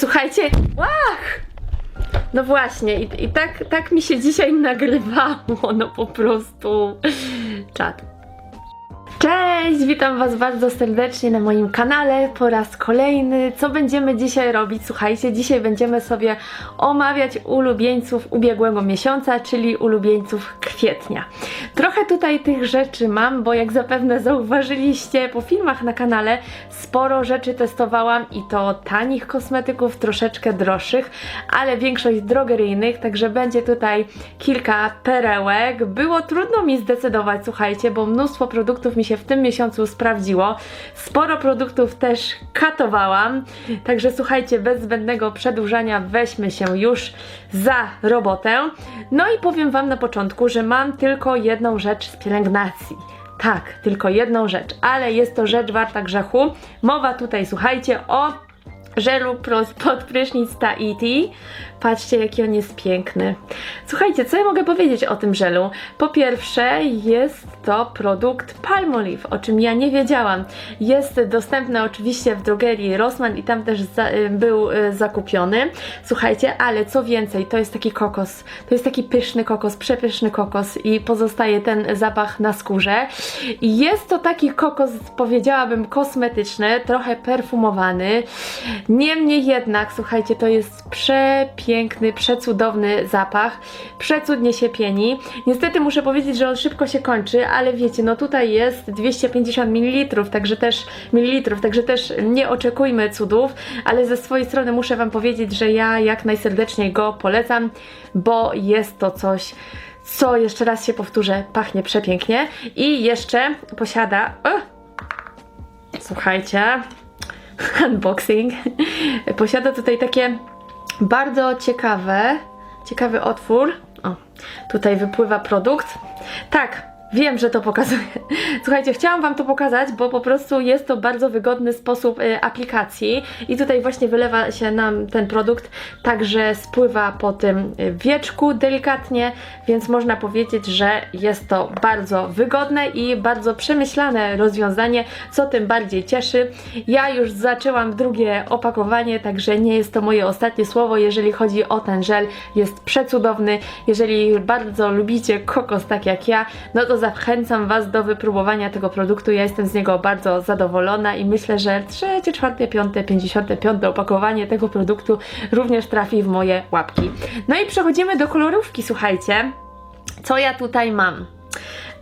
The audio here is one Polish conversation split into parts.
Słuchajcie, łach! No właśnie, i, i tak, tak mi się dzisiaj nagrywało, no po prostu. Czad. Cześć, witam Was bardzo serdecznie na moim kanale po raz kolejny. Co będziemy dzisiaj robić? Słuchajcie, dzisiaj będziemy sobie omawiać ulubieńców ubiegłego miesiąca, czyli ulubieńców kwietnia. Trochę tutaj tych rzeczy mam, bo jak zapewne zauważyliście po filmach na kanale, sporo rzeczy testowałam i to tanich kosmetyków, troszeczkę droższych, ale większość drogeryjnych, także będzie tutaj kilka perełek. Było trudno mi zdecydować, słuchajcie, bo mnóstwo produktów mi się w tym miesiącu sprawdziło. Sporo produktów też katowałam, także słuchajcie, bez zbędnego przedłużania weźmy się już za robotę. No i powiem Wam na początku, że mam tylko jedną rzecz z pielęgnacji. Tak, tylko jedną rzecz, ale jest to rzecz warta grzechu. Mowa tutaj, słuchajcie, o żelu pod prysznic Tahiti. Patrzcie, jaki on jest piękny. Słuchajcie, co ja mogę powiedzieć o tym żelu? Po pierwsze, jest to produkt Palmolive, o czym ja nie wiedziałam. Jest dostępny oczywiście w drogerii Rossmann i tam też za, y, był y, zakupiony. Słuchajcie, ale co więcej, to jest taki kokos. To jest taki pyszny kokos, przepyszny kokos i pozostaje ten zapach na skórze. I jest to taki kokos, powiedziałabym, kosmetyczny, trochę perfumowany. Niemniej jednak, słuchajcie, to jest przepiękny, przecudowny zapach. Przecudnie się pieni. Niestety muszę powiedzieć, że on szybko się kończy, ale wiecie, no tutaj jest 250 ml, także też mililitrów, także też nie oczekujmy cudów, ale ze swojej strony muszę Wam powiedzieć, że ja jak najserdeczniej go polecam, bo jest to coś co jeszcze raz się powtórzę, pachnie przepięknie i jeszcze posiada. O! Słuchajcie, unboxing. Posiada tutaj takie bardzo ciekawe, ciekawy otwór. O, tutaj wypływa produkt. Tak, wiem, że to pokazuje. Słuchajcie, chciałam Wam to pokazać, bo po prostu jest to bardzo wygodny sposób y, aplikacji i tutaj właśnie wylewa się nam ten produkt, także spływa po tym y, wieczku delikatnie, więc można powiedzieć, że jest to bardzo wygodne i bardzo przemyślane rozwiązanie, co tym bardziej cieszy. Ja już zaczęłam drugie opakowanie, także nie jest to moje ostatnie słowo, jeżeli chodzi o ten żel. Jest przecudowny. Jeżeli bardzo lubicie kokos tak jak ja, no to zachęcam Was do wypróbowania tego produktu. Ja jestem z niego bardzo zadowolona i myślę, że trzecie, czwarte, piąte, pięćdziesiąte, piąte opakowanie tego produktu również trafi w moje łapki. No i przechodzimy do kolorówki, słuchajcie. Co ja tutaj mam?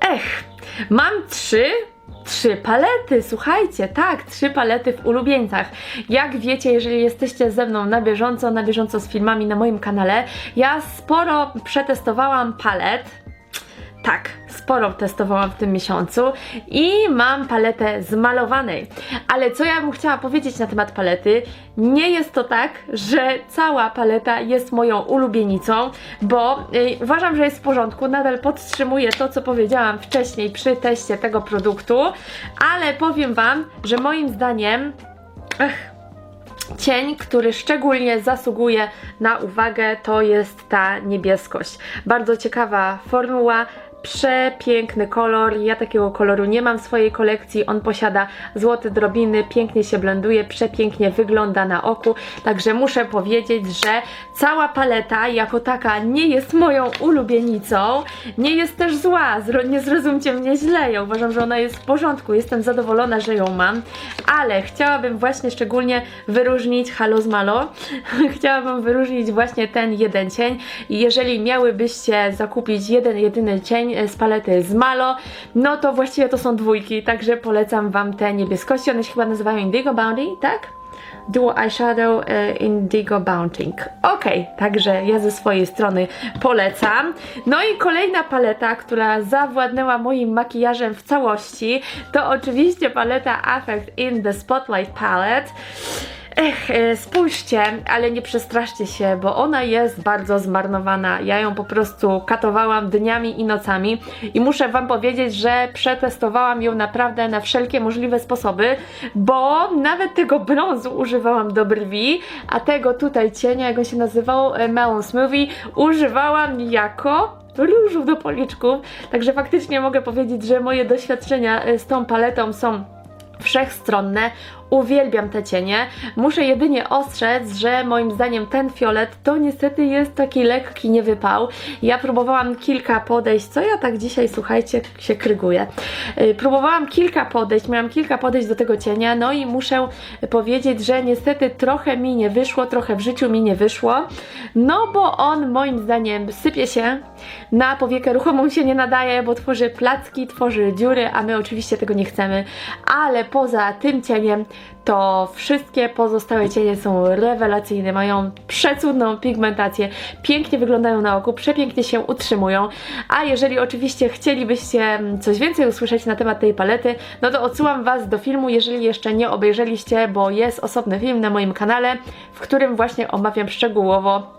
Ech, mam trzy Trzy palety, słuchajcie, tak, trzy palety w ulubieńcach. Jak wiecie, jeżeli jesteście ze mną na bieżąco, na bieżąco z filmami na moim kanale, ja sporo przetestowałam palet. Tak, sporo testowałam w tym miesiącu i mam paletę zmalowanej. Ale co ja bym chciała powiedzieć na temat palety? Nie jest to tak, że cała paleta jest moją ulubienicą, bo y, uważam, że jest w porządku. Nadal podtrzymuję to, co powiedziałam wcześniej przy teście tego produktu, ale powiem Wam, że moim zdaniem. Ech, Cień, który szczególnie zasługuje na uwagę, to jest ta niebieskość. Bardzo ciekawa formuła, przepiękny kolor. Ja takiego koloru nie mam w swojej kolekcji. On posiada złote drobiny, pięknie się blenduje, przepięknie wygląda na oku. Także muszę powiedzieć, że cała paleta jako taka nie jest moją ulubienicą. Nie jest też zła, nie zrozumcie mnie źle. Ja uważam, że ona jest w porządku. Jestem zadowolona, że ją mam. Ale chciałabym właśnie szczególnie wyróżnić Halo z Malo. chciałabym wyróżnić właśnie ten jeden cień. I jeżeli miałybyście zakupić jeden, jedyny cień z palety z Malo, no to właściwie to są dwójki, także polecam Wam te niebieskości. One się chyba nazywają Indigo Bounty, tak? Duo Eyeshadow e, Indigo Bounting. Ok, także ja ze swojej strony polecam. No i kolejna paleta, która zawładnęła moim makijażem w całości, to oczywiście paleta Affect in the Spotlight Palette. Ech, e, spójrzcie, ale nie przestraszcie się, bo ona jest bardzo zmarnowana. Ja ją po prostu katowałam dniami i nocami i muszę Wam powiedzieć, że przetestowałam ją naprawdę na wszelkie możliwe sposoby, bo nawet tego brązu używałam do brwi, a tego tutaj cienia, jak on się nazywał, e, Melon Smoothie, używałam jako różu do policzków. Także faktycznie mogę powiedzieć, że moje doświadczenia e, z tą paletą są wszechstronne. Uwielbiam te cienie. Muszę jedynie ostrzec, że moim zdaniem ten fiolet to niestety jest taki lekki niewypał. Ja próbowałam kilka podejść, co ja tak dzisiaj, słuchajcie, się kryguję. Yy, Próbowałam kilka podejść, miałam kilka podejść do tego cienia, no i muszę powiedzieć, że niestety trochę mi nie wyszło, trochę w życiu mi nie wyszło, no bo on moim zdaniem sypie się, na powiekę ruchomą się nie nadaje, bo tworzy placki, tworzy dziury, a my oczywiście tego nie chcemy, ale poza tym cieniem to wszystkie pozostałe cienie są rewelacyjne, mają przecudną pigmentację, pięknie wyglądają na oku, przepięknie się utrzymują, a jeżeli oczywiście chcielibyście mm, coś więcej usłyszeć na temat tej palety, no to odsyłam Was do filmu, jeżeli jeszcze nie obejrzeliście, bo jest osobny film na moim kanale, w którym właśnie omawiam szczegółowo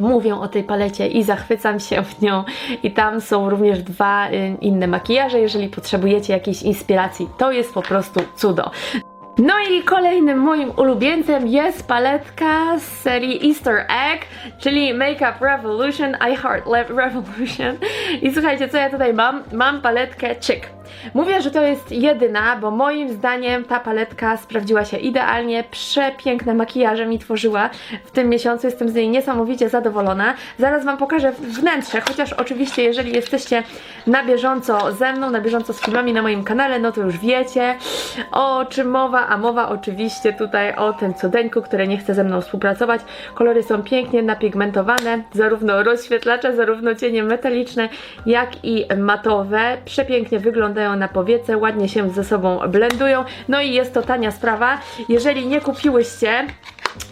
mówię o tej palecie i zachwycam się w nią. I tam są również dwa y, inne makijaże, jeżeli potrzebujecie jakiejś inspiracji. To jest po prostu cudo. No i kolejnym moim ulubieńcem jest paletka z serii Easter Egg, czyli Makeup Revolution, I Heart Revolution. I słuchajcie, co ja tutaj mam? Mam paletkę Chick. Mówię, że to jest jedyna, bo moim zdaniem ta paletka sprawdziła się idealnie, przepiękne makijaże mi tworzyła w tym miesiącu, jestem z niej niesamowicie zadowolona. Zaraz Wam pokażę wnętrze, chociaż oczywiście jeżeli jesteście na bieżąco ze mną, na bieżąco z filmami na moim kanale, no to już wiecie o czym mowa, a mowa oczywiście tutaj o tym cudeńku, który nie chce ze mną współpracować. Kolory są pięknie napigmentowane, zarówno rozświetlacze, zarówno cienie metaliczne, jak i matowe. Przepięknie wyglądają na powiece, ładnie się ze sobą blendują. No i jest to tania sprawa. Jeżeli nie kupiłyście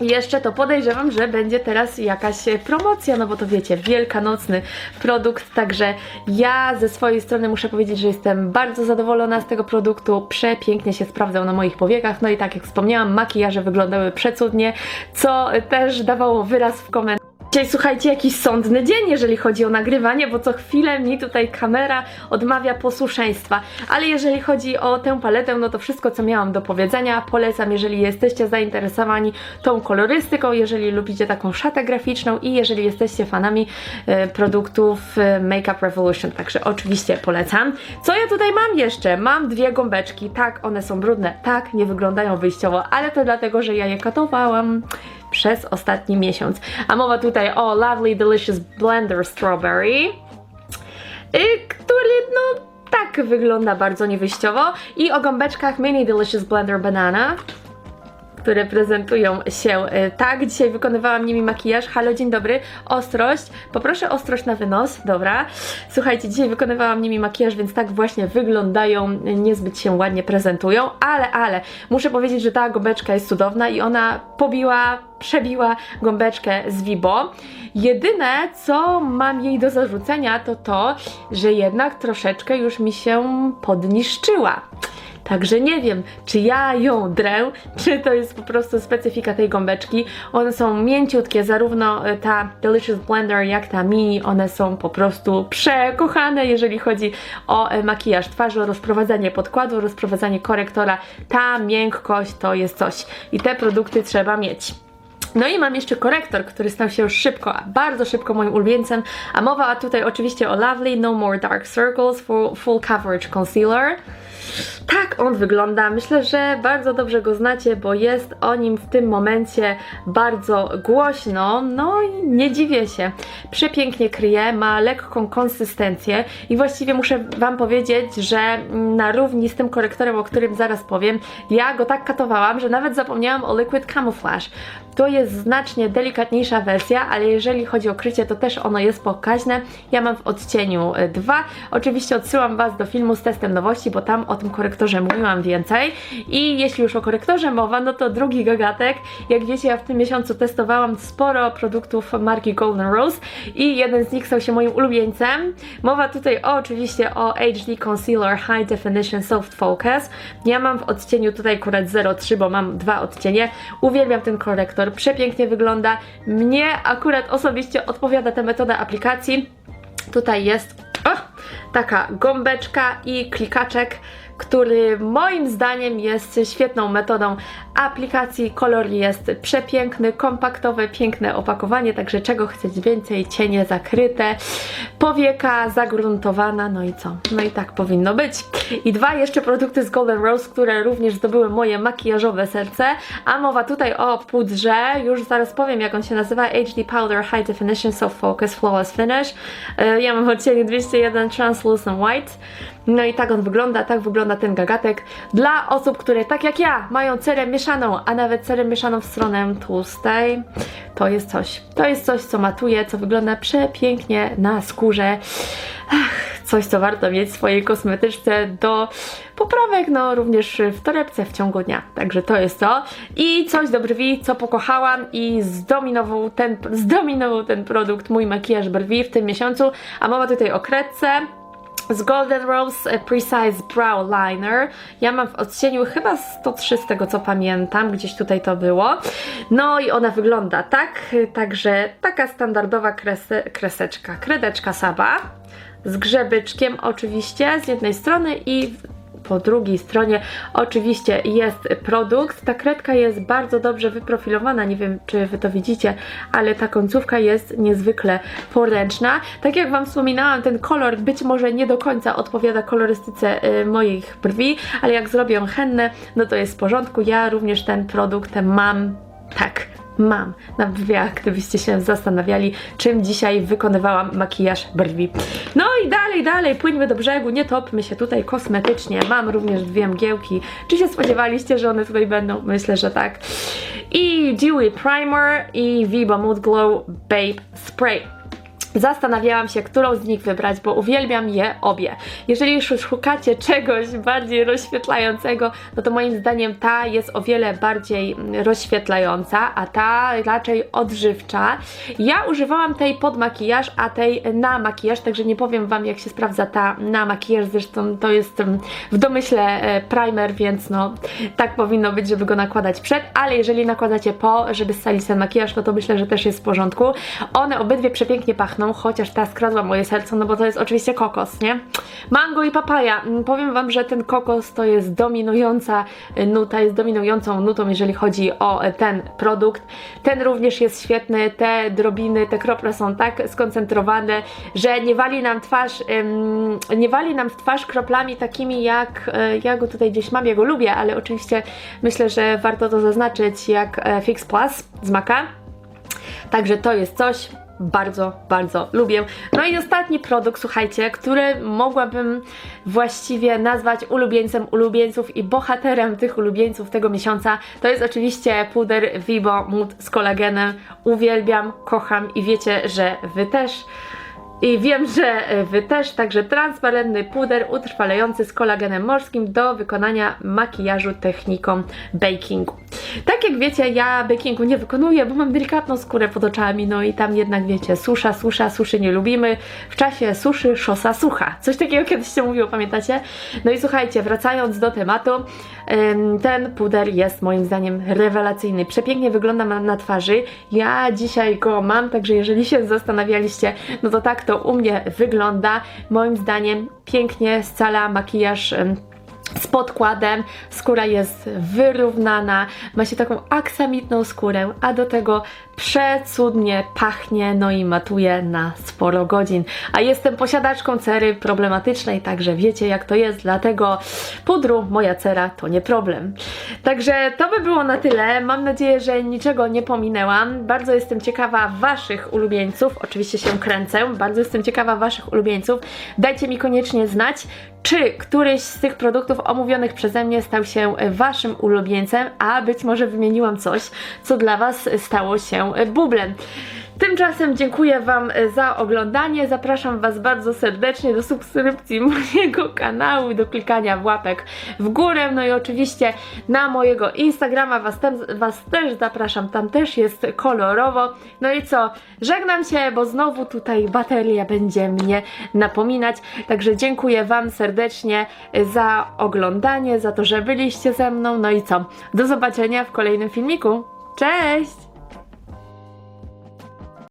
jeszcze to podejrzewam, że będzie teraz jakaś promocja, no bo to wiecie, wielkanocny produkt, także ja ze swojej strony muszę powiedzieć, że jestem bardzo zadowolona z tego produktu, przepięknie się sprawdzał na moich powiekach, no i tak jak wspomniałam, makijaże wyglądały przecudnie, co też dawało wyraz w komentarzach. Dzisiaj słuchajcie, jakiś sądny dzień, jeżeli chodzi o nagrywanie, bo co chwilę mi tutaj kamera odmawia posłuszeństwa. Ale jeżeli chodzi o tę paletę, no to wszystko, co miałam do powiedzenia, polecam, jeżeli jesteście zainteresowani tą kolorystyką, jeżeli lubicie taką szatę graficzną i jeżeli jesteście fanami e, produktów e, Makeup Revolution. Także oczywiście polecam. Co ja tutaj mam jeszcze? Mam dwie gąbeczki. Tak, one są brudne. Tak, nie wyglądają wyjściowo, ale to dlatego, że ja je katowałam przez ostatni miesiąc. A mowa tutaj o Lovely Delicious Blender Strawberry, y, który no tak wygląda bardzo niewyjściowo i o gąbeczkach Mini Delicious Blender Banana które prezentują się y, tak. Dzisiaj wykonywałam nimi makijaż. Halo, dzień dobry. Ostrość. Poproszę ostrość na wynos. Dobra. Słuchajcie, dzisiaj wykonywałam nimi makijaż, więc tak właśnie wyglądają. Niezbyt się ładnie prezentują. Ale, ale, muszę powiedzieć, że ta gąbeczka jest cudowna i ona pobiła, przebiła gąbeczkę z Vibo. Jedyne, co mam jej do zarzucenia, to to, że jednak troszeczkę już mi się podniszczyła. Także nie wiem, czy ja ją drę, czy to jest po prostu specyfika tej gąbeczki. One są mięciutkie, zarówno e, ta Delicious Blender, jak ta mini, one są po prostu przekochane, jeżeli chodzi o e, makijaż twarzy, o rozprowadzanie podkładu, rozprowadzanie korektora. Ta miękkość to jest coś i te produkty trzeba mieć. No i mam jeszcze korektor, który stał się już szybko, bardzo szybko moim ulubieńcem, a mowa tutaj oczywiście o Lovely No More Dark Circles Full, full Coverage Concealer. Tak on wygląda. Myślę, że bardzo dobrze go znacie, bo jest o nim w tym momencie bardzo głośno. No i nie dziwię się. Przepięknie kryje, ma lekką konsystencję i właściwie muszę Wam powiedzieć, że na równi z tym korektorem, o którym zaraz powiem, ja go tak katowałam, że nawet zapomniałam o Liquid Camouflage. To jest znacznie delikatniejsza wersja, ale jeżeli chodzi o krycie, to też ono jest pokaźne. Ja mam w odcieniu 2. Oczywiście odsyłam Was do filmu z testem nowości, bo tam o tym korektorze mówiłam więcej. I jeśli już o korektorze mowa, no to drugi gagatek. Jak wiecie, ja w tym miesiącu testowałam sporo produktów marki Golden Rose i jeden z nich stał się moim ulubieńcem. Mowa tutaj o, oczywiście o HD Concealer High Definition Soft Focus. Ja mam w odcieniu tutaj akurat 03, bo mam dwa odcienie. Uwielbiam ten korektor, przepięknie wygląda. Mnie akurat osobiście odpowiada ta metoda aplikacji. Tutaj jest o, taka gąbeczka i klikaczek, który moim zdaniem jest świetną metodą aplikacji. Kolor jest przepiękny, kompaktowe, piękne opakowanie, także czego chceć więcej, cienie zakryte, powieka zagruntowana, no i co? No i tak powinno być. I dwa jeszcze produkty z Golden Rose, które również zdobyły moje makijażowe serce, a mowa tutaj o pudrze, już zaraz powiem jak on się nazywa, HD Powder High Definition Soft Focus Flawless Finish. E, Ja mam odcień 201 Translucent White. No i tak on wygląda, tak wygląda ten gagatek. Dla osób, które tak jak ja mają cerę mieszaną, a nawet cerę mieszaną w stronę tłustej, to jest coś. To jest coś, co matuje, co wygląda przepięknie na skórze. Ach, coś, co warto mieć w swojej kosmetyczce do poprawek, no również w torebce w ciągu dnia. Także to jest to. I coś do brwi, co pokochałam i zdominował ten, zdominował ten produkt, mój makijaż brwi w tym miesiącu. A mowa tutaj o kredce z Golden Rose Precise Brow Liner. Ja mam w odcieniu chyba 103 z tego co pamiętam, gdzieś tutaj to było. No i ona wygląda tak, także taka standardowa krese, kreseczka, kredeczka Saba z grzebyczkiem oczywiście z jednej strony i po drugiej stronie oczywiście jest produkt. Ta kredka jest bardzo dobrze wyprofilowana, nie wiem czy wy to widzicie, ale ta końcówka jest niezwykle poręczna. Tak jak wam wspominałam, ten kolor być może nie do końca odpowiada kolorystyce y, moich brwi, ale jak zrobię hennę, no to jest w porządku. Ja również ten produkt mam tak, mam na brwiach, gdybyście się zastanawiali, czym dzisiaj wykonywałam makijaż brwi. No i dalej, dalej, płyńmy do brzegu, nie topmy się tutaj kosmetycznie. Mam również dwie mgiełki. Czy się spodziewaliście, że one tutaj będą? Myślę, że tak. I Dewy Primer i Viva Mood Glow Babe Spray. Zastanawiałam się, którą z nich wybrać, bo uwielbiam je obie. Jeżeli już szukacie czegoś bardziej rozświetlającego, no to moim zdaniem ta jest o wiele bardziej mm, rozświetlająca, a ta raczej odżywcza. Ja używałam tej pod makijaż, a tej na makijaż, także nie powiem Wam jak się sprawdza ta na makijaż, zresztą to jest mm, w domyśle e, primer, więc no tak powinno być, żeby go nakładać przed, ale jeżeli nakładacie po, żeby scalić ten makijaż, no to myślę, że też jest w porządku. One obydwie przepięknie pachną, chociaż ta skradła moje serce, no bo to jest oczywiście kokos, nie? Mango i papaja. Mm, Powiem Wam, że ten kokos to jest dominująca y, nuta, jest dominującą nutą, jeżeli chodzi o e, ten produkt. Ten również jest świetny, te drobiny, te krople są tak skoncentrowane, że nie wali nam twarz, nie wali nam twarz kroplami takimi jak, e, ja go tutaj gdzieś mam, ja go lubię, ale oczywiście myślę, że warto to zaznaczyć jak Fix Plus z Maka. Także to jest coś, bardzo, bardzo lubię. No i ostatni produkt, słuchajcie, który mogłabym właściwie nazwać ulubieńcem ulubieńców i bohaterem tych ulubieńców tego miesiąca, to jest oczywiście puder Vibo Mood z kolagenem. Uwielbiam, kocham i wiecie, że wy też. I wiem, że e, Wy też, także transparentny puder utrwalający z kolagenem morskim do wykonania makijażu techniką bakingu. Tak jak wiecie, ja bakingu nie wykonuję, bo mam delikatną skórę pod oczami, no i tam jednak wiecie, susza, susza, suszy nie lubimy. W czasie suszy szosa sucha. Coś takiego kiedyś się mówiło, pamiętacie? No i słuchajcie, wracając do tematu, em, ten puder jest moim zdaniem rewelacyjny. Przepięknie wygląda na twarzy. Ja dzisiaj go mam, także jeżeli się zastanawialiście, no to tak to u mnie wygląda. Moim zdaniem pięknie scala makijaż z podkładem, skóra jest wyrównana, ma się taką aksamitną skórę, a do tego przecudnie pachnie, no i matuje na sporo godzin. A jestem posiadaczką cery problematycznej, także wiecie jak to jest, dlatego pudru moja cera to nie problem. Także to by było na tyle. Mam nadzieję, że niczego nie pominęłam. Bardzo jestem ciekawa Waszych ulubieńców. Oczywiście się kręcę. Bardzo jestem ciekawa Waszych ulubieńców. Dajcie mi koniecznie znać, czy któryś z tych produktów omówionych przeze mnie stał się Waszym ulubieńcem, a być może wymieniłam coś, co dla Was stało się bublem. Tymczasem dziękuję Wam za oglądanie. Zapraszam Was bardzo serdecznie do subskrypcji mojego kanału do klikania w łapek w górę. No i oczywiście na mojego Instagrama was, was też zapraszam. Tam też jest kolorowo. No i co? Żegnam się, bo znowu tutaj bateria będzie mnie napominać. Także dziękuję Wam serdecznie za oglądanie, za to, że byliście ze mną. No i co? Do zobaczenia w kolejnym filmiku. Cześć!